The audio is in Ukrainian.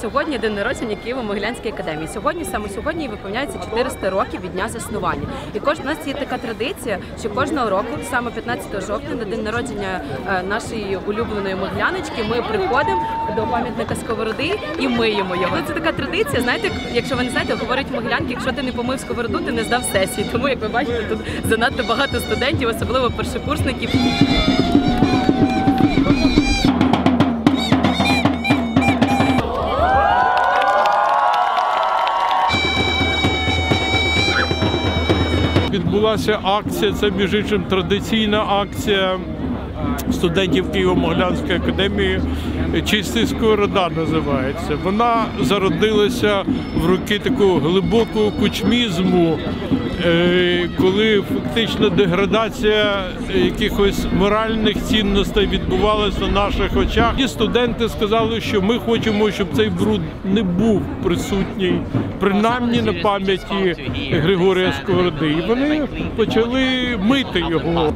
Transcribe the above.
Сьогодні день народження Києво-Могилянської академії. Сьогодні саме сьогодні виповняється 400 років від дня заснування. І кож у нас є така традиція, що кожного року, саме 15 жовтня, на день народження е, нашої улюбленої могляночки, ми приходимо до пам'ятника сковороди і миємо його. Ну, Це така традиція. Знаєте, якщо ви не знаєте, говорять могилянки, якщо ти не помив сковороду, ти не здав сесії. Тому, як ви бачите, тут занадто багато студентів, особливо першокурсників. Відбулася акція, це між іншим традиційна акція студентів Києво-Могилянської академії Чистий сковорода називається. Вона зародилася в роки такого глибокого кучмізму, е, коли фактично деградація якихось моральних цінностей відбувалася на наших очах. І студенти сказали, що ми хочемо, щоб цей бруд не був присутній, принаймні на пам'яті Григорія Сковороди. І вони почали мити його.